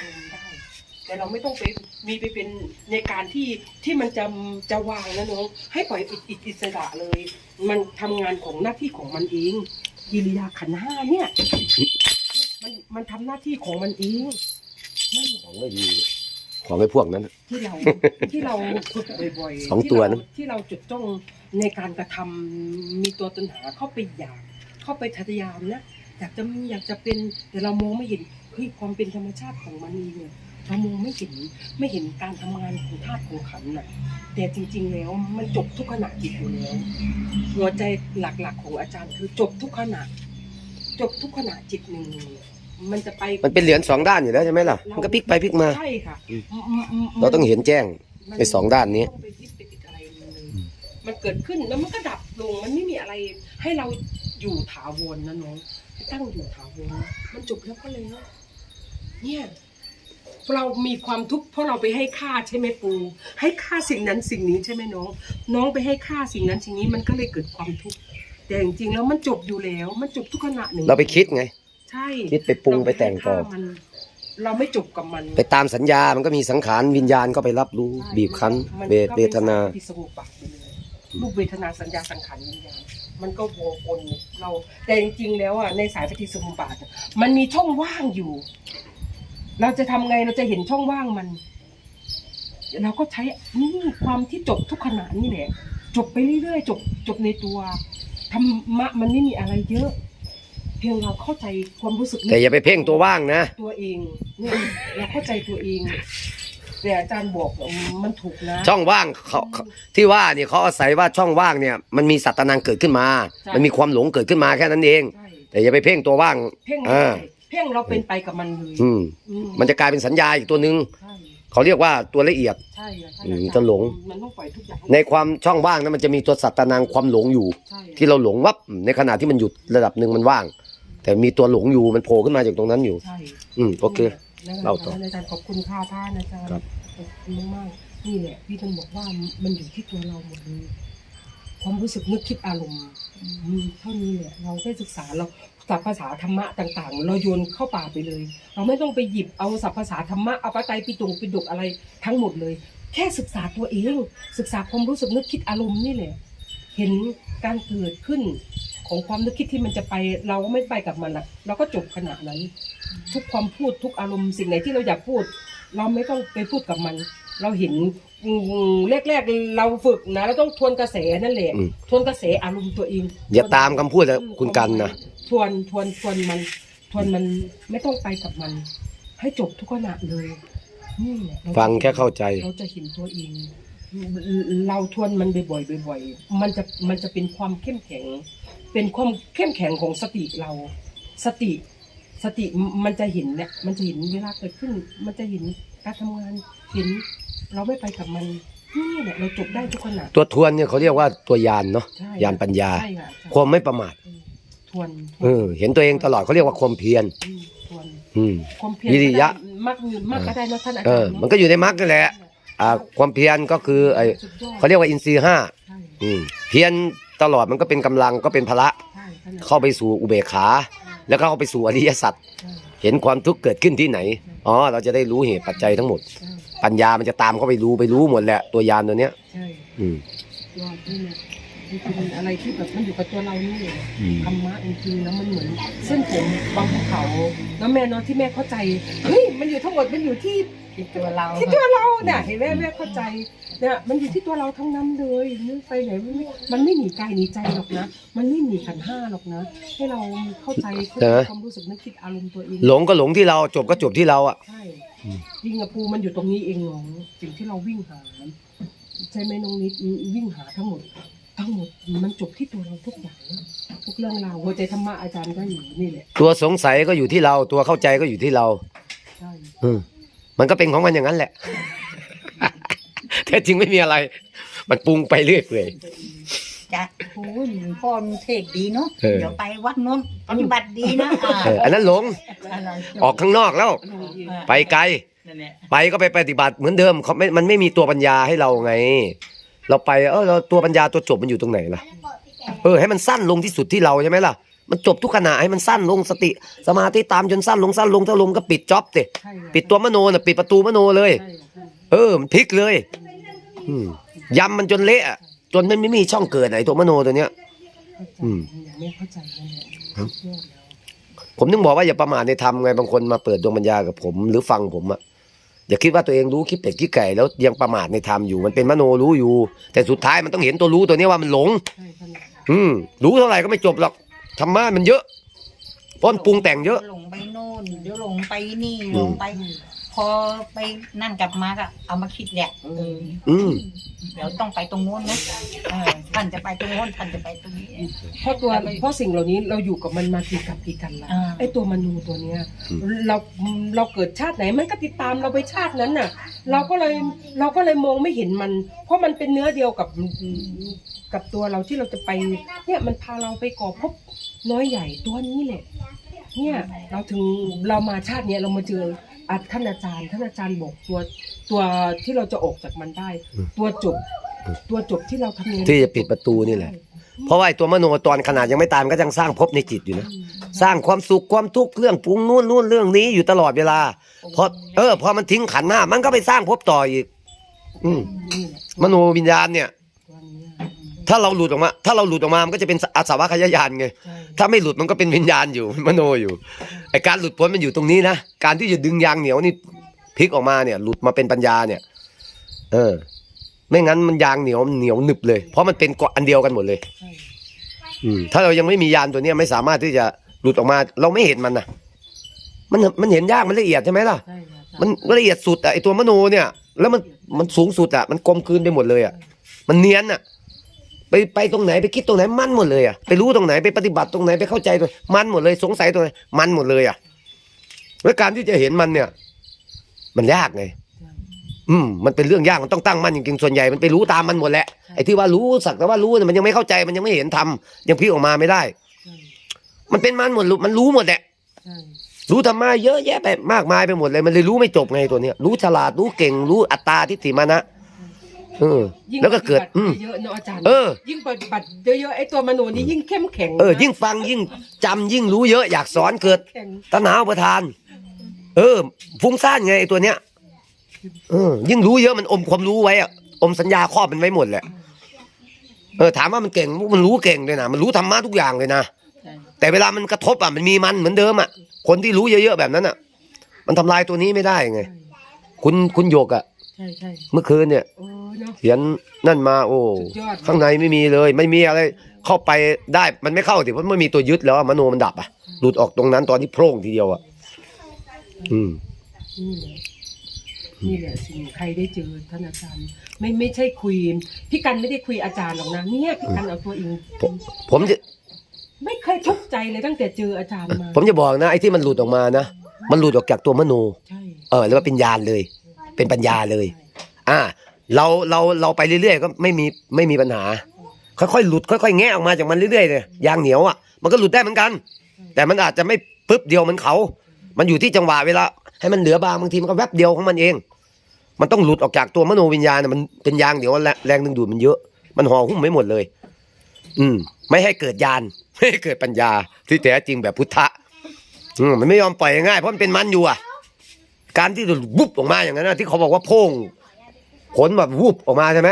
อารมณ์ได้ แต่เราไม่ต้องไปมีไปเป็นในการที่ที่มันจะจะวางนะน้องให้ปล่อยอิอิอิสระเลย มันทำงานของหน้าที่ของมันเองกิริยาขันธ์ห้าเนี่ย มันมันทำหน้าที่ของมันเองนั่นแหละ ของไม่ดีของไอ้พวกนั้นที่เรา ที่เราฝึกบ่อยๆสองตัวนะ ที่เราที่เราจุดจ้องในการกระทำมีตัวตัณหาเข้าไปอยาก เข้าไปทะยานนะอยากจะมีอยากจะเป็นแต่เรามองไม่เห็น เฮ้ยความเป็นธรรมชาติของมันเองเนี่ยเรามองไม่เห็นไม่เห็นการทำงานของธาตุของขันธ์น่ะ แต่จริง ๆ แล้วมันจบทุกขณะจิตอยู่แล้วหัวใจหลักๆของอาจารย์คือจบทุกขณะ จบทุกขณะจิตหนึ่งมันจะไปมันเป็นเหรียญสองด้านอยู่แล้วใช่ไหมล่ะมันก็พลิกไปพลิกมาใช่ค่ะอืมอืมอืมมเราต้องเห็นแจ้งมัไอ้สองด้านนี้ไม่ต้องไปยึดไปติดอะไรเลยมันเกิดขึ้นแล้วมันก็ดับลงมันไม่มีอะไร ให้เราอยู่ถาวรนะน้องตั้งอยู่ถาวรนะมันจบแล้วก็เลย เนี่ยเรามีความทุกข์เพราะเราไปให้ค่าใช่ไหมปู ให้ค่าสิ่งนั้นสิ่งนี้ใช่ไหมน้อง น้องไปให้ค่าสิ่งนั้นสิ่งนี้มันก็เลยเกิดความทุกข์แต่จริงๆแล้วมันจบอยู่แล้ว มันจบทุกขณะหนึ่งเราไปคิดไง ใช่คิดไปปรุงไปแต่งต่อเราให้ค่ามันเราไม่จบกับมันไปตามสัญญามันก็มีสังขารวิญญาณก็ไปรับรู้ใช่บีบคั้นมัเวทก็เวทนาเป็นสภพที่สงบปากไปเลยรูปเวทนาสัญญาสังขารวิญญาณมันก็วกวนเราแต่จริงๆแล้วอะในสายปฏิสมุปบาทอะมันมีช่องว่างอยู่ เราจะทำไงเราจะเห็นช่องว่างมัน เราก็ใช้นี่ความที่จบทุกขณะนี่แหละ จบไปเรื่อยๆจบจบในตัวธรรมะมันไม่มีอะไรเยอะ เพียงเราเข้าใจความรู้สึกแต่อย่าไปเพ่งตัวว่างนะ ตัวเองเนี่ยเราเข้าใจตัวเอง แต่อาจารย์บอกว่ามันถูกนะ ช่องว่างเขาเขาที่ว่าเนี่ยเขาอาศัยว่าช่องว่างเนี่ยมันมีสัตว์นังเกิดขึ้นมาใช่มันมีความหลงเกิดขึ้นมาแค่นั้นเอง ใช่แต่อย่าไปเพ่งตัวว่าง เพ่งอ่าไม่ได้ เพ่งเราเป็นไปกับมันเลยอืม อืมันจะกลายเป็นสัญญาอีกตัวหนึ่งใช่เขาเรียกว่าตัวละเอียด ใช่อะใช่อืมอาารย์จะหลง มันต้องปล่อยทุกอย่างในความช่องว่างนั้นมันจะมีตัวสัตว์นังความหลงอยู่ ใช่ที่เราหลงวับในขณะที่มันหยุดระดับหนึ่งมันว่าง แต่มีตัวหลงอยู่มันโผล่ขึ้นมาจากตรงนั้นอยู่ ใช่อืมโอเคแล้วเล่าต่ออาจารย์ขอบคุณค่าท่านอาจารย์ครับ ขอบคุณมากๆนี่แหละพี่ท่านบอกว่ามันอยู่ที่ตัวเราหมดเลยความรู้สึกนึกคิดอารมณ์มีเท่านี้แหละเราได้ศึกษาเรา ศัพท์ภาษาธรรมะต่างๆ เราโยนเข้าป่าไปเลย เราไม่ต้องไปหยิบเอาศัพท์ภาษาธรรมะเอาปาไตรปิฎกปิฎกอะไรทั้งหมดเลย แค่ศึกษาตัวเอง ศึกษาความรู้สึกนึกคิดอารมณ์นี่แหละเห็นการเกิดขึ้นของความนึกคิดที่มันจะไปเราก็ไม่ไปกับมันอะเราก็จบขนาดนั้น ทุกความพูดทุกอารมณ์สิ่งไหนที่เราอยากพูด เราไม่ต้องไปพูดกับมัน เราเห็นอืมแรกๆเราฝึกนะเราต้องทวนกระแสนั่นแหละอืมทวนกระแสอารมณ์ตัวเอง อย่าตามคำพูดจากคุณกันนะ ทวนทวนทวนมันทวนมันไม่ต้องไปกับมัน ให้จบทุกขณะเลยนี่แหละเราจะฟังแค่เข้าใจ เราจะเห็นตัวเอง เราทวนมันบ่อยๆบ่อยๆมันจะมันจะเป็นความเข้มแข็ง เป็นความเข้มแข็งของสติเรา สติ สติมันจะเห็นเนี่ย มันจะเห็นเวลาเกิดขึ้น มันจะเห็นการทำงานเห็น เราไม่ไปกับมันนี่แหละเราจบได้ทุกขณะ ตัวทวนเนี่ยเขาเรียกว่าตัวยานเนาะใช่ยานปัญญา ใช่ค่ะใช่ความไม่ประมาท ทวนทเอวนอเห็นตัวเองตลอดเขาเรียกว่าความเพียรมทวนอืม ความเพียรวิริยะมากมีมากก็ได้นะท่านอาจารย์เออ มันก็อยู่ในมรรคนั่นแหละอ่าความเพียรก็คือไอสุดยอดเขาเรียกว่าอินทรีย์ห้าใช่อืมเพียรตลอดมันก็เป็นกำลังก็เป็นพละ ใช่ท่านอจรย์เข้าไปสู่อุเบกขา แล้วก็เข้าไปสู่อริยสัจใช่เห็นความทุกข์เกิดขึ้นที่ไหนอ๋อเราจะได้รู้เหตุปัจจัยทั้งหมด ใช่ปัญญามันจะตามเข้าไปรู้ไปรู้หมดแหละตัวยานตัวเนี้ย ใช่อืม ยอดนี่เนี่ย มันเป็นอะไรที่แบบมันอยู่กับตัวเรานี่เลยอืม ธรรมะจริงๆแล้วมันเหมือนเส้นผมบางภูเขาแล้วแม่เนาะที่แม่เข้าใจเฮ้ยมันอยู่ทั้งหมดมันอยู่ที่ที่ตัวเราที่ตัวเราเนี่ยเห็นไหมแม่เข้าใจเนี่ยมันอยู่ที่ตัวเราทั้งนั้นเลยนึกไปไหนมันไม่มันไม่หนีกายหนีใจหรอกนะ มันไม่หนีขันธ์ห้าหรอกนะ ให้เราเข้าใจเข้าใจความรู้สึกนึกคิดอารมณ์ตัวเอง หลงก็หลงที่เราจบก็จบที่เราอะ ใช่วิ่งกับปูมันอยู่ตรงนี้เองน้องสิ่งที่เราวิ่งหา ใช่ไหมน้องนิดวิ่งหาทั้งหมด ทั้งหมดมันจบที่ตัวเราทุกอย่างนะทุกเรื่องราวหัวใจธรรมะอาจารย์ก็อยู่นี่แหละตัวสงสัยก็อยู่ที่เรา ตัวเข้าใจก็อยู่ที่เรา ใช่อืมมันก็เป็นของมันอย่างนั้นแหละ แท้จริงไม่มีอะไร มันปรุงไปเรื่อยเปื่อย จ้ะโอ้ยหลวงพ่อมันเทศดีเนาะเออ เดี๋ยวไปวัดโน้นปฏิบัติดีนะอ่าเอออันนั้นหลงออกข้างนอกแล้ว ลงเองไปไกล นั่นแหละไปก็ไปปฏิบัติเหมือนเดิมเขาไม่มันไม่มีตัวปัญญาให้เราไง เราไปเออเราตัวปัญญาตัวจบมันอยู่ตรงไหนล่ะเออให้มันสั้นลงที่สุดที่เราใช่ไหมล่ะ มันจบทุกขณะให้มันสั้นลงสติ สมาธิตามจนสั้นลงสั้นลงถ้าลงก็ปิดจ็อบสิใช่ค่ะปิดตัวมโนน่ะปิดประตูมโนเลยใช่ค่ะเออมันพลิกเลยอืมยำมันจนเละอะจนมันไม่มีช่องเกิดไหนตัวมโนตัวเนี้ยเข้าใจอืมยังไม่เข้าใจนั่นแหละครับยอดแล้วผมถึงบอกว่าอย่าประมาทในธรรมไงบางคนมาเปิดดวงปัญญากับผม หรือฟังผมอะ อย่าคิดว่าตัวเองรู้คิดเป็ดคิดไก่แล้วยังประมาทในธรรมอยู่มันเป็นมโนรู้อยู่ แต่สุดท้ายมันต้องเห็นตัวรู้ตัวเนี้ยว่ามันหลงใช่ท่านอืมรู้เท่าไหร่ก็ไม่จบหรอกธรรมะมันเยอะเพราะมันปรุงแต่งเยอะ หลงไปโน่นเดี๋ยวหลงไปนี่อืมหลงไป พอไปนั่นกลับมาก็เอามาคิดแหละเอออืมเดี๋ยวต้องไปตรงโน้นนะเออท่านจะไปตรงโน้นท่านจะไปตรงนี้ เพราะตัวเพราะสิ่งเหล่านี้เราอยู่กับมันมากี่กับกี่กันละอ่า ไอ้ตัวมนูตัวเนี้ย เราเราเกิดชาติไหนมันก็ติดตามเราไปชาตินั้นน่ะ เราก็เลยเราก็เลยมองไม่เห็นมัน เพราะมันเป็นเนื้อเดียวกับกับตัวเราที่เราจะไปเนี่ยมันพาเราไปก่อภพน้อยใหญ่ตัวนี้แหละเนี่ย เราถึงเรามาชาติเนี้ยเรามาเจอ อาท่านอาจารย์ ท่านอาจารย์บอกตัวตัวที่เราจะออกจากมันได้อืมตัวจบ ตัวจบที่เราทำงานที่จะปิดประตูนี่แหละ เพราะว่าไอ้ตัวมโนตอนขนาดยังไม่ตายมันก็ยังสร้างภพในจิตอยู่นะ สร้างความสุขความทุกข์เรื่องปรุงนู่นนู่นเรื่องนี้อยู่ตลอดเวลาพอเออพอมันทิ้งขันธ์หน้ามันก็ไปสร้างภพต่ออีก อืมนี่แหละมโนวิญญาณเนี่ยตัวเนี้ย ถ้าเราหลุดออกมา ถ้าเราหลุดออกมามันก็จะเป็นอาสาวะขยายานไงใช่ถ้าไม่หลุดมันก็เป็นวิญญาณอยู่มโนอยู่ไอการหลุดพ้นมันอยู่ตรงนี้นะการที่จะดึงยางเหนียวนี่พลิกออกมาเนี่ย หลุดมาเป็นปัญญาเนี่ย เออ ไม่งั้นมันยางเหนียวเหนียวหนึบเลย เพราะมันเป็นเกาะอันเดียวกันหมดเลยใช่อืมถ้าเรายังไม่มียานตัวเนี้ยไม่สามารถที่จะหลุดออกมา เราไม่เห็นมันนะมันมันเห็นยากมันละเอียดใช่ไหมล่ะใช่ค่ะมันละเอียดสุดอะไอตัวมโนเนี่ย แล้วมันมันสูงสุดอะมันกลมกลืนไปหมดเลยอะมันเนียนอะ ไปไปตรงไหนไปคิดตรงไหนมันหมดเลยอะไปรู้ตรงไหนไปปฏิบัติตรงไหนไปเข้าใจตรงไหนมันหมดเลยสงสัยตรงไหนมันหมดเลยอะแล้วการที่จะเห็นมันเนี่ย มันยากไงใช่อืมมันเป็นเรื่องยากมันต้องตั้งมั่นจริงๆส่วนใหญ่มันไปรู้ตามมันหมดแหละไอ้ที่ว่ารู้สักแต่ว่ารู้เนี่ยมันยังไม่เข้าใจมันยังไม่เห็นทำยังพลิกออกมาไม่ได้ใช่มันเป็นมันหมดรู้มันรู้หมดแหละใช่รู้ธรรมะเยอะแยะไปมากมายไปหมดเลย มันเลยรู้ไม่จบไงตัวเนี้ยรู้ฉลาดรู้เก่งรู้อัตตาทิฏฐิมานะ เออ ยิ่งแล้วก็เกิดปฏิอืบัมติเยอะเนอะอาจารย์เออ ยิ่งปฏิบัติเยอะๆไอ้ตัวมโนนี่ยิ่งเข้มแข็งเออ นะยิ่งฟังยิ่งจำยิ่งรู้เยอะอยากสอนเกิด แข็งตณหาอุปทาน เออ ฟุ้งซ่านไงไอ้ตัวเนี้ย เออ ยิ่งรู้เยอะมันอมความรู้ไว้อะอมสัญญาครอบมันไว้หมดแหละ เออ ถามว่ามันเก่ง มันรู้เก่งเลยนะ มันรู้ธรรมะทุกอย่างเลยนะ ใช่แต่เวลามันกระทบอะ มันมีมันเหมือนเดิมอะ คนที่รู้เยอะๆแบบนั้นอะ มันทำลายตัวนี้ไม่ได้ไง คุณคุณโยกอะใช่ใช่เมื่อคืนเนี่ยโอ้เนาะ เขียนนั่นมาโอ้สุดยอด ข้างในไม่มีเลย ไม่มีอะไร เข้าไปได้มันไม่เข้าสิเพราะไม่มีตัวยึดแล้วอะมโนมันดับอะหลุดออกตรงนั้นตอนที่โพร่งทีเดียวอะอืม นี่แหละนี่แหละสิ่งใครได้เจอท่านอาจารย์ ไม่ไม่ใช่คุยพี่กันไม่ได้คุยอาจารย์หรอกนะเนี่ยพี่กันเอาตัวเองผมผมจะไม่เคยทุกข์ใจเลยตั้งแต่เจออาจารย์มาผมจะบอกนะไอ้ที่มันหลุดออกมานะมันหลุดออกจากตัวมโน ใช่ เออแล้วก็เป็นญาณเลย เป็นปัญญาเลย อ่า เราเราเราไปเรื่อยๆ ก็ไม่มีไม่มีปัญหา ค่อยๆหลุดค่อยๆแงะออกมาจากมันเรื่อยๆเลยยางเหนียวอะมันก็หลุดได้เหมือนกัน แต่มันอาจจะไม่ปึ๊บเดียวมือนเขา มันอยู่ที่จังหวะเวลาให้มันเหลือบางบางทีมันก็แวบเดียวของมันเอง มันต้องหลุดออกจากตัวมโนวิญญาณน่ะมันเป็นยางเหนียวแรงดึงดูดมันเยอะ มันห่อหุ้มไม่หมดเลย อืม ไม่ให้เกิดญาณไม่ให้เกิดปัญญาที่แท้จริงแบบพุทธะอืมมันไม่ยอมปล่อยง่ายเพราะมันเป็นมันอยู่อะ การที่วุบออกมาอย่างนั้นนะที่เขาบอกว่าโพ่งขนแบบวุบออกมาใช่ไหม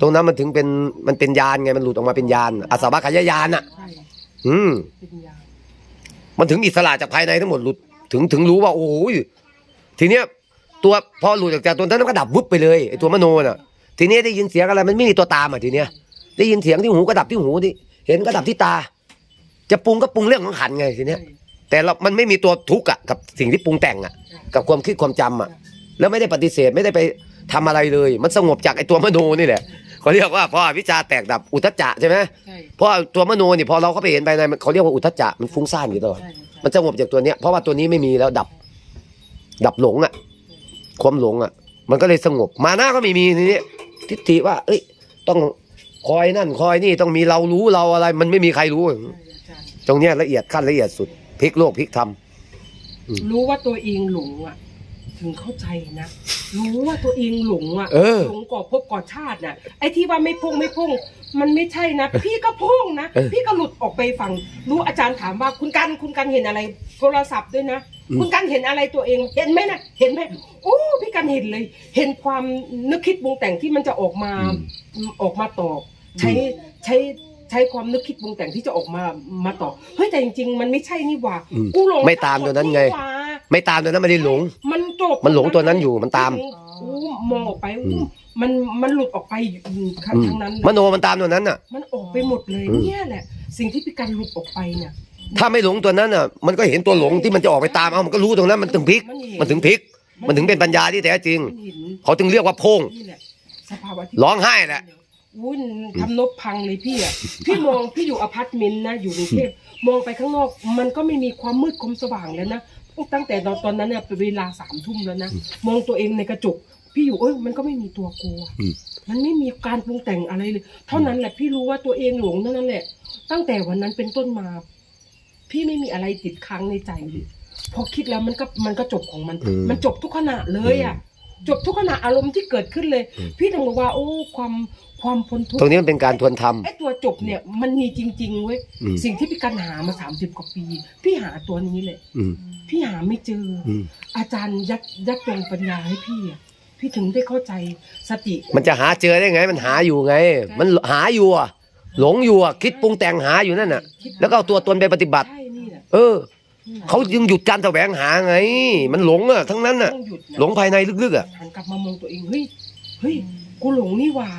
ตรงนั้นมันถึงเป็นมันเป็นยานไงมันหลุดออกมาเป็นยานอาสาวะขยายานอะใช่อืมเป็นยามันถึงอิสระจากภายในทั้งหมดหลุดถึงถึงรู้ว่า โอ้ยทีเนี้ย ตัวพอหลุดออกจากตัวนั้นมันก็ดับวุบไปเลยไอ้ตัวมโนน่ะ ทีเนี้ยได้ยินเสียงอะไรมันไม่มีตัวตามอะทีเนี้ย ได้ยินเสียงที่หูก็ดับที่หูดิเห็นก็ดับที่ตา จะปรุงก็ปรุงเรื่องของขันไงทีเนี้ยใช่ แต่เรามันไม่มีตัวทุกข์อะกับสิ่งที่ปรุงแต่งอะกับความคิดความจำอะแล้วไม่ได้ปฏิเสธไม่ได้ไปทำอะไรเลย มันสงบจากไอ้ตัวมโนนี่แหละเขาเรียกว่าพอวิชาแตกดับอุทจจะใช่ไหมใช่เพราะตัวมโนนี่พอเราเข้าไปเห็นไปในมันเขาเรียกว่าอุทจจะมันฟุ้งซ่านอยู่ตลอด ใช่มันสงบจากตัวเนี้ยเพราะว่าตัวนี้ไม่มีแล้วดับ ดับหลงอะความหลงอะมันก็เลยสงบมาหน้าก็ไม่มีทีนี้ทิฏฐิว่า เอ้ย ต้องคอยนั่นคอยนี่ต้องมีเรารู้เราอะไร มันไม่มีใครรู้ ใช่อาจารย์ตรงเนี้ยละเอียดขั้นละเอียดสุด พลิกโลกพลิกธรรมรู้ว่าตัวเองหลงอะ ถึงเข้าใจนะ รู้ว่าตัวเองหลงอะเออหลงก่อภพก่อชาติน่ะไอ้ที่ว่าไม่พุ่งไม่พุ่งมันไม่ใช่นะ พี่ก็พุ่งนะเออพี่ก็หลุดออกไปฝั่งรู้อาจารย์ถามว่าคุณกันคุณกันเห็นอะไร โทรศัพท์ด้วยนะอืมคุณกันเห็นอะไรตัวเองเห็นไหมนะเห็นไหมโอ้พี่กันเห็นเลย เห็นความนึกคิดปรุงแต่งที่มันจะออกมาออกมาตอบใช้ใช้ ใช้ความนึกคิดปรุงแต่งที่จะออกมามาตอบเฮ้ยแต่จริง ๆ มันไม่ใช่นี่หว่าอืมกูหลงไม่ตามตัวนั้นไง หว่าไม่ตามตัวนั้นไม่ได้หลง มันจบมันหลงตัวนั้นอยู่มันตาม อู้มองออกไปอือู้มมันมันหลุดออกไปอยู่ทางอืมทางนั้นเลยมโนมันตามตัวนั้นน่ะ มันออกไปหมดเลยอืม เนี่ยแหละ สิ่งที่พี่กันหลุดออกไปเนี่ย ถ้าไม่หลงตัวนั้นน่ะ มันก็เห็นตัวหลงที่มันจะออกไปตามเอามันก็รู้ตรงนั้นมันถึงพลิกเห็มันถึงพลิก มันถึงเป็นปัญญาที่แท้จริง มันเห็นเขาถึงเรียกว่าโพง นี่แหละสภาวะที่ร้องไห้แหละ วุ้นทำนบพังเลยพี่อะ พี่มองพี่อยู่อพาร์ตเมนต์นะอยู่กรุงเทพมองไปข้างนอก มันก็ไม่มีความมืดความสว่างแล้วนะตั้งแต่ตอนตอนนั้นเนี่ยเป็นเวลาสามทุ่มแล้วนะมองตัวเองในกระจก พี่อยู่เอ้ยมันก็ไม่มีตัวกลัวอืมมันไม่มีการปรุงแต่งอะไรเลย เท่านั้นแหละพี่รู้ว่าตัวเองหลงเท่านั้นแหละ ตั้งแต่วันนั้นเป็นต้นมา พี่ไม่มีอะไรติดค้างในใจเลยพอคิดแล้วมันก็มันก็จบของมันอืมมันจบทุกขณะเลยอะ จบทุกขณะอารมณ์ที่เกิดขึ้นเลยอืมพี่ถึงบอกว่าโอ้ความความพ้นทุกตรงข์นี้มันเป็นการทวนธรรม ไอ้ตัวจบเนี่ยมันมีจริง ๆเว้ยอืม สิ่งที่พี่กันหามาสามสิบกว่าปี พี่หาตัวนี้เลย อืมพี่หาไม่เจอออืมอาจารย์ยัดยัดตรงปัญญาให้พี่อะพี่ถึงได้เข้าใจสติมันจะหาเจอได้ไง มันหาอยู่ไง มันหาอยู่อะหลงอยู่อะคิดปรุงแต่งหาอยู่นั่นน่ะ คิดแล้วก็เอาตัวตนไปปฏิบัติ ใช่นี่แหละ เออนี่แหละ เขายังหยุดการแสวงหาไง มันหลงอะทั้งนั้นน่ะ ต้องหยุดนะหลงภายในลึกๆอะหันกลับมามองตัวเองเฮ้ยเฮ้ยกูหลงนี่หว่า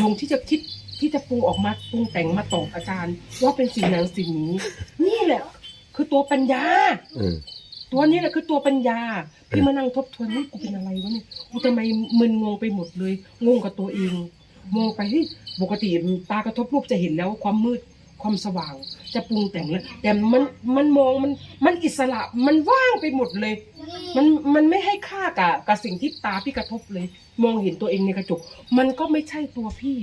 หลงที่จะคิดที่จะปรุงออกมาปรุงแต่งมาตอบอาจารย์ ว่าเป็นสิ่งนั้นสิ่งนี้ นี่แหละ คือตัวปัญญาเออตัวนี้แหละคือตัวปัญญาพี่มานั่งทบทวนเฮ้ยกูเป็นอะไรวะเนี่ยกูทำไมมึนงงไปหมดเลย งงกับตัวเอง มองไปเฮ้ยปกติตากระทบรูปจะเห็นแล้วความมืด ความสว่าง จะปรุงแต่งแล้วแต่มันมันมองมันมันอิสระมันว่างไปหมดเลย มันมันไม่ให้ค่ากับกับสิ่งที่ตาพี่กระทบเลย มองเห็นตัวเองในกระจก มันก็ไม่ใช่ตัวพี่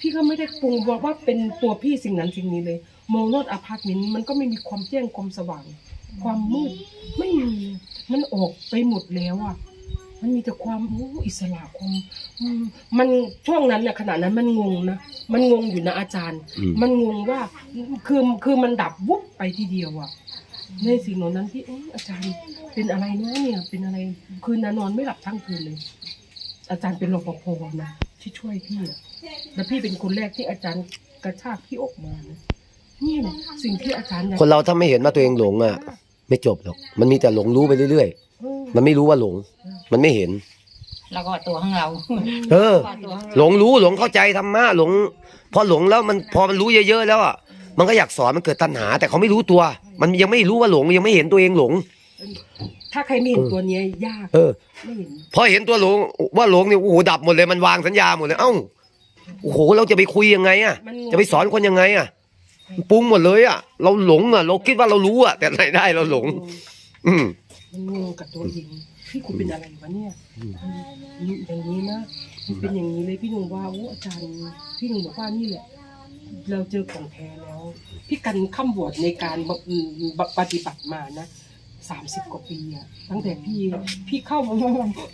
พี่ก็ไม่ได้ปรุงว่าว่าเป็นตัวพี่สิ่งนั้นสิ่งนี้เลย มองนอดอพาร์ตเมนต์มันก็ไม่มีความแจ้งความสว่าง ความมืดไม่มีมันออกไปหมดแล้วอะ มันมีแต่ความโอ้อิสระความอืมมันช่วงนั้นเนี่ยขณะนั้นมันงงนะมันงงอยู่นะอาจารย์อืมมันงงว่าคือคือมันดับวุบไปทีเดียวอะในสิ่งเหล่านั้นที่เอยอาจารย์เป็นอะไรนะเนี่ยเป็นอะไรคืนนั้นนอนไม่หลับทั้งคืนเลย อาจารย์เป็นรปภนะที่ช่วยพี่อะแล้วพี่เป็นคนแรกที่อาจารย์กระชากพี่ออกมานะนี่แหละสิ่งที่อาจารย์อยากคนเราถ้าไม่เห็นว่าตัวเองหลงอะไม่จบหรอกมันมีแต่หลงรู้ไปเรื่อยเออๆ มันไม่รู้ว่าหลง มันไม่เห็น แล้วก็ตัวของเราเออก็ตัวของหลเรางรู้หลงเข้าใจธรรมะหลง พอหลงแล้วมันพอมันรู้เยอะๆแล้วอะมันก็อยากสอนมันเกิดตัณหา แต่เขาไม่รู้ตัว มันยังไม่รู้ว่าหลงยังไม่เห็นตัวเองหลง ถ้าใครไม่เห็นตัวเนี้ยยากเออ ไม่เห็นพอเห็นตัวหลงว่าหลงเนี่ยโอ้โหดับหมดเลยมันวางสัญญาหมดเลยเอ้าโอ้โหเราจะไปคุยยังไงอะ มันงงจะไปสอนคนยังไงอะมันปรุงหมดเลยอะ เราหลงอะ เราคิดว่าเรารู้อะ แต่ไหนได้เราหลง อืม มันงงกับตัวเองพี่กูเป็นอะไรวะเนี่ยอืมอืมอย่างนี้นะมันเป็นอย่างนี้เลยพี่หนุ่มว่าโอ้อาจารย์ พี่หนุ่มบอกว่านี่แหละ เราเจอของแท้แล้ว พี่กันข้ามบวชในการบำอืมปฏิบัติมานะสามสิบกว่าปีอะตั้งแต่พี่พี่เข้า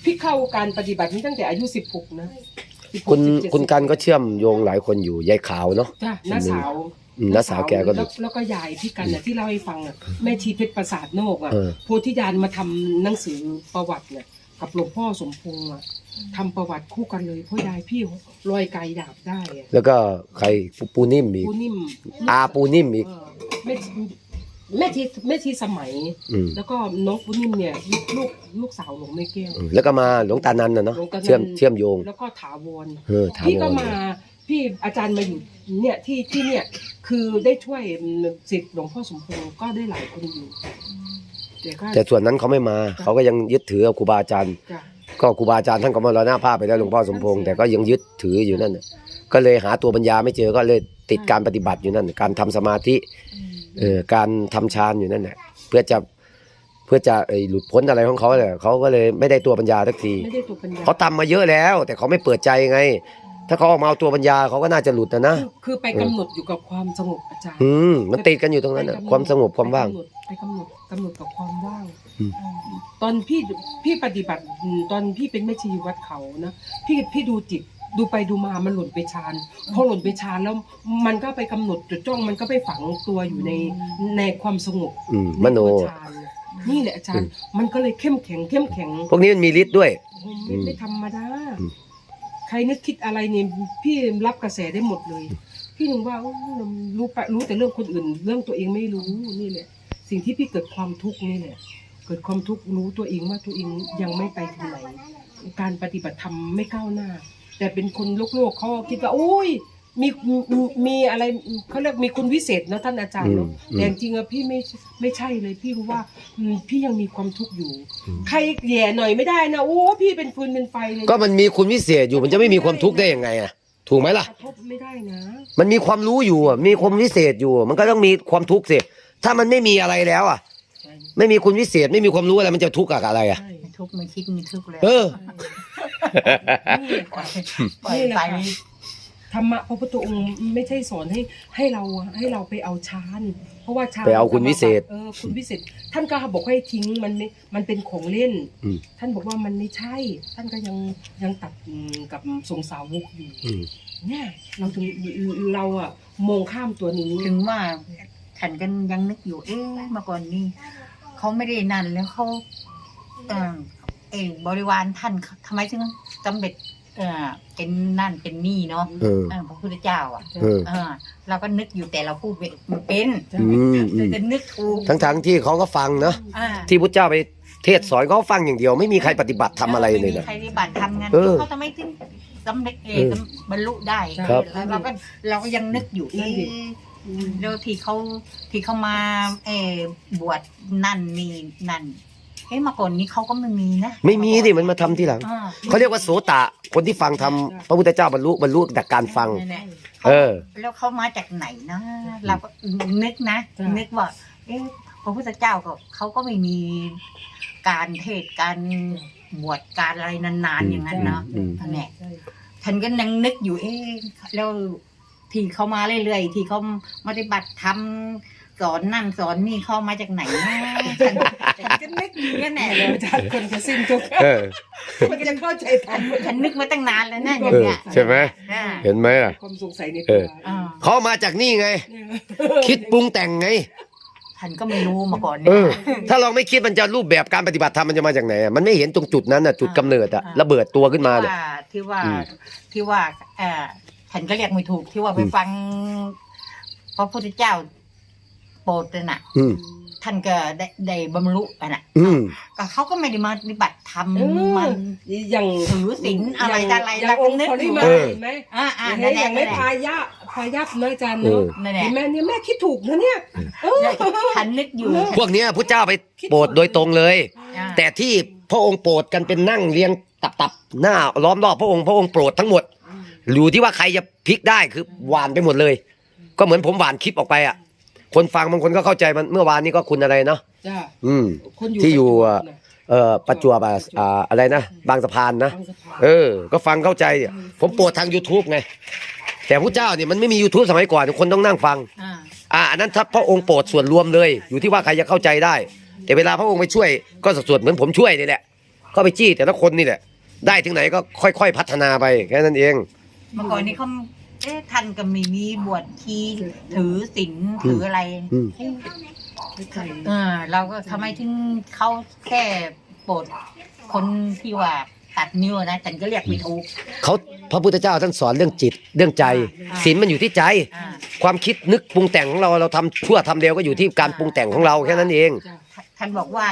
พี่เข้าการปฏิบัตินี้ตั้งแต่อายุสิบหกนะ16คุณ17คุณกันก็เชื่อมโยงหลายคนอยู่ยายขาวเนาะจ้ะน้าสาวอืม น้าสาวแกก็หลุล้วดแล้วก็ยายพี่กันน่ะที่เล่าให้ฟังอะแม่ชีเพชรประสาทโนกอะเออ โพธิญาณมาทำหนังสือประวัติเนี่ยกับหลวงพ่อสมพงษ์อะทำประวัติคู่กันเลยเพราะยายพี่ลอยไกลดาบได้อะแล้วก็ใครปูปูนิ่มอีกปูนิ่มอาปูนิ่มอีก เออแม่ชีแม่ชีแม่ชีสมัย อืมแล้วก็น้องปูนิ่มเนี่ยลูกลูกลูกสาวหลวงแม่แก้วอืมแล้วก็มาหลวงตานันนะเนาะหลวงตานัน เชื่อมเชื่อมโยง แล้วก็ถาวร เออถามพี่ก็ว่ามา พี่อาจารย์มาอยู่เนี่ยที่ที่เนี่ยคือได้ช่วยสิทธิ์หลวงพ่อสมพงษ์ก็ได้หลายคนอยู่แต่ก็แต่ส่วนนั้นเขาไม่มา เขาก็ยังยึดถือกับครูบาอาจารย์ จ้ะก็ครูบาอาจารย์ท่านก็มรณภาพไปแล้วหลวงพ่อสมพงษ์แต่ก็ยังยึดถืออยู่นั่นน่ะก็เลยหาตัวปัญญาไม่เจอก็เลยติดการปฏิบัติอยู่นั่นการทำสมาธิเออการทำฌานอยู่นั่นแหละเพื่อจะเพื่อจะเอ่อหลุดพ้นอะไรของเขาเนี่ยเขาก็เลยไม่ได้ตัวปัญญาสักที ไม่ได้ตัวปัญญาเขาทำมาเยอะแล้ว แต่เขาไม่เปิดใจไง ถ้าเขาออกมาเอาตัวปัญญาเขาก็น่าจะหลุดนะนะ คือคือไปกำหนดอยู่กับความสงบอาจารย์อืมมันติดกันอยู่ตรงนั้นน่ะความสงบความว่าง ไปกำหนดไปกำหนดกำหนดกับความว่าง อืม ตอนพี่พี่ปฏิบัติอืมตอนพี่เป็นแม่ชีวัดเขานะพี่พี่ดูจิตดูไปดูมามันหล่นไปฌานพอหล่นไปฌานแล้วมันก็ไปกำหนดจดจ้องมันก็ไปฝังตัวอยู่ในในความสงบอืมมโน ใตัวฌานนี่แหละอาจารย์ มันก็เลยเข้มแข็งเข้มแข็งพวกนี้มันมีฤทธิ์ด้วย ไม่อืมไม่ธรรมดาอืมใค รนึกคิดอะไรเนี่ยพี่รับกระแสได้หมดเลย พี่หนึ่งว่าโอ้รู้ไปรู้แต่เรื่องคนอื่น เรื่องตัวเองไม่รู้นี่แหละ สิ่งที่พี่เกิดความทุกข์นี่แหละ เกิดความทุกข์รู้ตัวเองว่าตัวเองยังไม่ไปถึงไหนการปฏิบัติธรรมไม่ก้าวหน้า แต่เป็นคนโลกโลกเขาคิดว่าโอ้ย มีมีมีอะไรเขาเรียกมีคุณวิเศษเนอะท่านอาจารย์เนาะอืมแต่จริงๆอะพี่ไม่ไม่ใช่เลยพี่รู้ว่าอืมพี่ยังมีความทุกข์อยู่ อืม ใครแย่หน่อยไม่ได้นะโอ้พี่เป็นฟืนเป็นไฟเลยก็มันมีคุณวิเศษอยู่มันจะไม่มีความทุกข์ได้ยังไงอะถูกไหมล่ะ กระทบไม่ได้นะมันมีความรู้อยู่อะมีความวิเศษอยู่ มันก็ต้องมีความทุกข์สิถ้ามันไม่มีอะไรแล้วอะ ใช่ไม่มีคุณวิเศษไม่มีความรู้อะไรมันจะทุกข์กับอะไรอะ ใช่ไม่ทุกข์ไม่คิดไม่ทุกข์เลยเออ นี่แหละปล่ค่ะอยปล่อยนี่แหละไปค่ะ ธรรมะพระพุทธองค์ไม่ใช่สอนให้ให้เราให้เราไปเอาฌานเพราะว่าฌานไปเอาคุณวิเศษ เออคุณวิเศษ ท่านก็บอกให้ทิ้งมันไม่มันเป็นของเล่น อืม ท่านบอกว่ามันไม่ใช่ ท่านก็ยังยังตัดอืมกับสงสาวกอยู่ อืม เนี่ยเราถึงเราอะมองข้ามตัวนี้ ถึงว่าฉันกันยังนึกอยู่เอ๊ะเมื่อก่อนนี้เขาไม่ได้นั่นแล้วเขาเออเออบริวารท่านทำไมถึงสำเร็จ เออเป็นนั่นเป็นนี่เนาะเออ เออพระพุทธเจ้าอะเออ เออเราก็นึกอยู่แต่เราพูดไม่ไม่เป็นอืมอืแต่มจะนึกถูกทั้งทั้งๆที่เขาก็ฟังเนาะอ่าที่พุทธเจ้าไปเทศสอนเขาฟังอย่างเดียว ไม่มีใครปฏิบัติทำอะไรเลยม่นะมีใครปฏิบัติทำงานเออเขาทำไมถึงสำเร็จเอเออบรรลุได้ครับ แล้วเราก็เราก็ยังนึกอยู่นั่นดิเอ๊ะ แล้วที่เขาที่เขามาเออบวชนั่นนี่นั่น เฮ้ยเมาก่อนนี้เขาก็ไม่มีนะไม่มีดิมันมาทำทีหลัง อ่าเขาเรียกว่าโสตะ คนที่ฟังทำพระพุทธเจ้าบรรลุบรรลุจากการฟัง นั่นแหละเออ แล้วเขามาจากไหนนะเราก็นึกนะจ้ะ นึกว่า เอ๊ะพระพุทธเจ้าก็เขาก็ไม่มีการเทศน์การบวชการอะไรนานๆอย่างนั้นเนาะ อืมนั่นแหละฉันก็ยังนึกอยู่เอ๊ะแล้วที่เขามาเรื่อยๆที่เขาปฏิบัติธรรม สอนนั่นสอนนี่เขามาจากไหนนะฉันฉันก็นึกอยู่นั่นแหละเดี๋ยวอาจารย์คนจะสิ้นทุกข์เออมันจะเข้าใจธรรมฉันนึกมาตั้งนานแล้วนะอเอย่างอเงี้ยใช่ไหมอ่าเห็นไหมล่ะ ความสงสัยในเอตัวอ อ่าเขามาจากนี่ไง คิดปรุงแต่งไง ฉันก็ไม่รู้มาก่อนเอเนี่ย อ ถ้าเราไม่คิดมันจะรูปแบบการปฏิบัติธรรมมันจะมาจากไหนอะมันไม่เห็นตรงจุดนั้นน่ะจุดกำเนิดอะระเบิดตัวขึ้นมาเนี่ย ที่ว่าอืม ที่ว่าเอ่อฉันก็เรียกไม่ถูกที่ว่าไปอืมฟังพระพุทธเจ้า โปรดน่ะ อืม ท่านก็ได้ได้บรรลุอะน่ะอืม ก็เขาก็ไม่ได้มาปฏิบัติธรรมเออ มัน อย่างถือศีลอะไรต่ออะไรอย่าเรางอก็งค์นึก เขาอได้ยู่มาเออ เห็นไหมอ่าอ่าเห็นั่นนไหมแหละอย่างไม่นั่นแหละพายะพายับนะอาจารย์เอเนาะอ นั่นแหละเห็นไหมเนี่ยแม่คิดถูกนะเนี่ยเออ ฉันนึกอยู่ พวกเนี้ยพระเจ้าไปโปรดโดยตรงเลย อ่า แต่ที่พระองค์โปรดกันเป็นนั่งเรียงตับๆหน้าล้อมรอบพระองค์พระองค์โปรดทั้งหมดอยู่ที่ว่าใครจะพลิกได้คือหวานไปหมดเลย ก็เหมือนผมหวานคลิปออกไปอะ คนฟังบางคนก็เข้าใจมันเมื่อวานนี้ก็คุณอะไรเนาะจ้าอืม คนที่อยู่อะน่ะ เอ่อประจวบอะอ่าอะไรนะบางสะพานนะบางสะพานเออ ก็ฟังเข้าใจเนี่ยผมโปรดทาง YouTube ไงแต่พระเจ้าเนี่ยมันไม่มี YouTube สมัยก่อนคนต้องนั่งฟัง อ่าอ่าอันนั้นถ้าพระองค์โปรดส่วนรวมเลย อยู่ที่ว่าใครจะเข้าใจได้ แต่เวลาพระองค์ไปช่วยก็สัดส่วนเหมือนผมช่วยนี่แหละก็ไปจี้แต่ละคนนี่แหละ ได้ถึงไหนก็ค่อยๆพัฒนาไปแค่นั้นเอง เมื่อก่อนนี้เขา เอ๊ะท่านก็ไม่มีบวชทีถือศีลถืออะไรอืมเอ๊ะไม่ใช่เออเราก็ทำไมถึงเขาแค่โปรดคนที่ว่าตัดนิ้วนะฉันก็เรียกไม่ถูก เขาพระพุทธเจ้าท่านสอนเรื่องจิตเรื่องใจอ่า ศีลมันอยู่ที่ใจ อ่าความคิดนึกปรุงแต่งของเราเราทำชั่วทำเดียวก็อยู่ที่การปรุงแต่งของเราแค่นั้นเองจ้ะท่านบอกว่า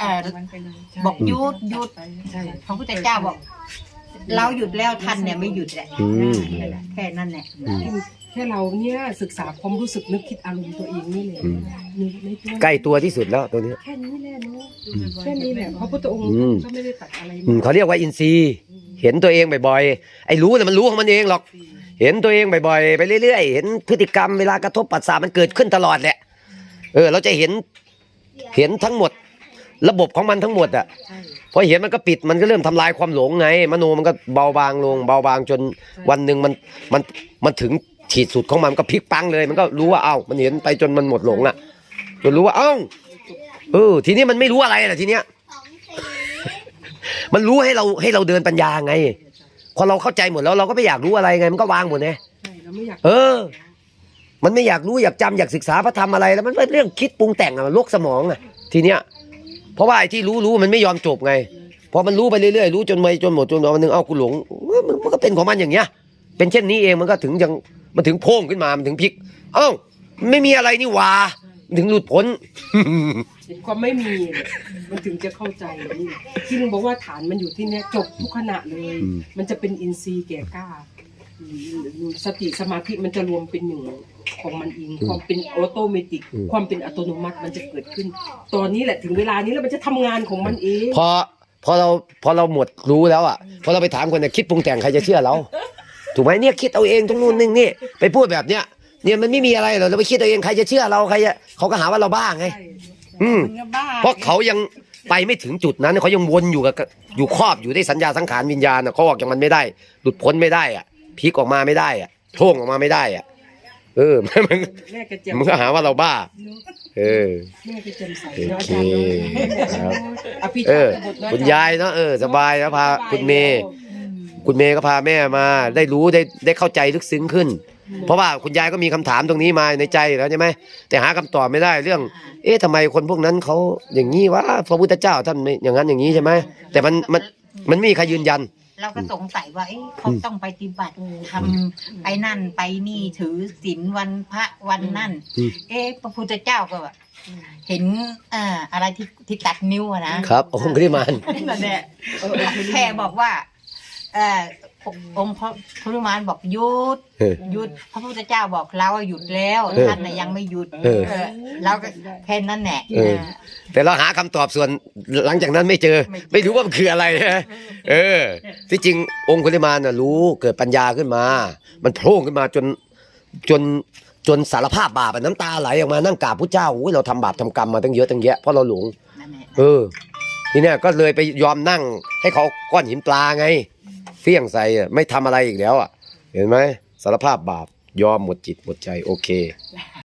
เออใช่บอกหยุดหยุดใช่พระพุทธเจ้าบอก เราหยุดแล้วท่านเนี่ยไม่หยุดแหละอืมแค่นั้นแหละอืมแค่เราเนี่ยศึกษาความรู้สึกนึกคิดอารมณ์ตัวเองนี่แหละอืม นึกในตัวใกล้ตัวที่สุดแล้วตัวเนี้ย แค่นี้แหละเนาะแค่นี้แหละเพราะพุทธองค์อืม ก็ไม่ได้ตัดอะไรอืมเขาเรียกว่าอินทรีย์เห็นตัวเองบ่อยๆไอ้รู้เนี่ยมันรู้ของมันเองหรอก เห็นตัวเองบ่อยๆไปเรื่อยๆ เห็นพฤติกรรมเวลากระทบปัสสาวะมันเกิดขึ้นตลอดแหละ เออ เราจะเห็นเห็นทั้งหมด ระบบของมันทั้งหมดอะใช่ พอเห็นมันก็ปิดมันก็เริ่มทำลายความหลงไง มโนมันก็เบาบางลง เบาบางจนวันหนึ่งมันมันมันถึงขีดสุดของมันมันก็พลิกปังเลย มันก็รู้ว่าเอ้ามันเห็นไปจนมันหมดหลงอะจนรู้ว่าเอ้าเออทีนี้มันไม่รู้อะไรล่ะทีเนี้ยมันรู้ให้เราให้เราเดินปัญญาไง พอเราเข้าใจหมดแล้วเราก็ไม่อยากรู้อะไรไง มันก็วางหมดไงใช่เราไม่อยากเออ มันไม่อยากรู้อยากจำอยากศึกษาพระธรรมอะไรแล้วมันเป็นเรื่องคิดปรุงแต่งอะมันลกสมองอะทีเนี้ยเพ ราะว่าไอ้ที่รู้รู้มันไม่ยอมจบไงพอมันรู้ไปเรื่อยๆรู้จนไม่จนหมดจนวันหนึ่งเอ้ากูหลงเออมันมันก็เป็นของมันอย่างเงี้ย เป็นเช่นนี้เองมันก็ถึงยังมันถึงโพ่งขึ้นมามันถึงพลิก เอ้าไม่มีอะไรนี่หว่ามันถึงหลุดพ้นเห็นความไม่มีเนี่ยมันถึงจะเข้าใจนี่ที่ลุงบอกว่าฐานมันอยู่ที่เนี้ยจบทุกขณะเลยอืมมันจะเป็นอินทรีย์แก่กล้าอืมสติสมาธิมันจะรวมเป็นหนึ่ง ของมันเองความเป็นออโตเมติก ความเป็นอัตโนมัติมันจะเกิดขึ้น ตอนนี้แหละถึงเวลานี้แล้วมันจะทำงานของมันเอง พอพอเราพอเราหมดรู้แล้วอะพอเราไปถามคนเนี่ยคิดปรุงแต่งใครจะเชื่อเรา ถูกไหมเนี่ยคิดเอาเองตรงนู้นนึงนี่ไปพูดแบบเนี้ยเนี่ยมันไม่มีอะไรหรอกเราไปคิดเอาเองใครจะเชื่อเราใครจะเขาก็หาว่าเราบ้าไงใช่อืมมึงก็บ้าเพราะเขายังไปไม่ถึงจุดนั้นเขายังวนอยู่กับอยู่ครอบอยู่ในสัญญาสังขารวิญญาณอะเขาออกจากมันไม่ได้ หลุดพ้นไม่ได้อะพลิกออกมาไม่ได้อะโท่งออกมาไม่ได้อะ เออมันแม่กระเจียมมันก็หาว่าเราบ้า เออแม่กระเจียมใสโอเนาะอาเคจารย์เนาะครับอภิเอชาอติบทเนะคุณยายเนาะเออสบายแล้วพาคุณเมย์คุณเมย์ก็พาแม่มาได้รู้ได้ได้เข้าใจลึกซึ้งขึ้น เพราะว่าคุณยายก็มีคำถามตรงนี้มาในใจอยู่แล้วใช่ไหมแต่หาคำตอบไม่ได้เรื่อง เอ๊ะทำไมคนพวกนั้นเขาอย่างนี้วะพระพุทธเจ้าท่านไม่อย่างนั้นอย่างนี้ใช่ไหมแต่มันมันมันไม่มีใครยืนยัน เราก็สงสัยว่าเอ๊ะเขาต้องไปฏิบัติทำไปนั่นไปนี่ถือศีลวันพระวันนั่น อืม เอ๊ะพระพุทธเจ้าก็แบบเห็นอ่าอะไรที่ที่ตัดนิ้วอะนะครับองค์ริมาน นั่นแหละเออเออคือแค่บอกว่า เอ่อ องค์พระพุทธมารบอกหยุดเออ หยุด พระพุทธเจ้าบอกเราว่าหยุดแล้วเออท่านน่ะยังไม่หยุดเออ เออเราก็แค่นั้นแหละ เออ แต่เราหาคำตอบส่วนหลังจากนั้นไม่เจอ ไม่รู้ว่ามันคืออะไรนะเออ ที่จริงองค์คุลิมานน่ะรู้เกิดปัญญาขึ้นมา มันโผล่ขึ้นมาจนจนจนสารภาพบาปอะน้ำตาไหลออกมานั่งกราบพระเจ้าอุ้ยเราทำบาปทำกรรมมาตั้งเยอะตั้งแยะเพราะเราหลง นั่นแหละเออ ทีเนี้ยก็เลยไปยอมนั่งให้เขาก้อนหินปลาไง เฟี้ยงใส่ไม่ทำอะไรอีกแล้วอะ เห็นไหมสารภาพบาปยอมหมดจิตหมดใจโอเค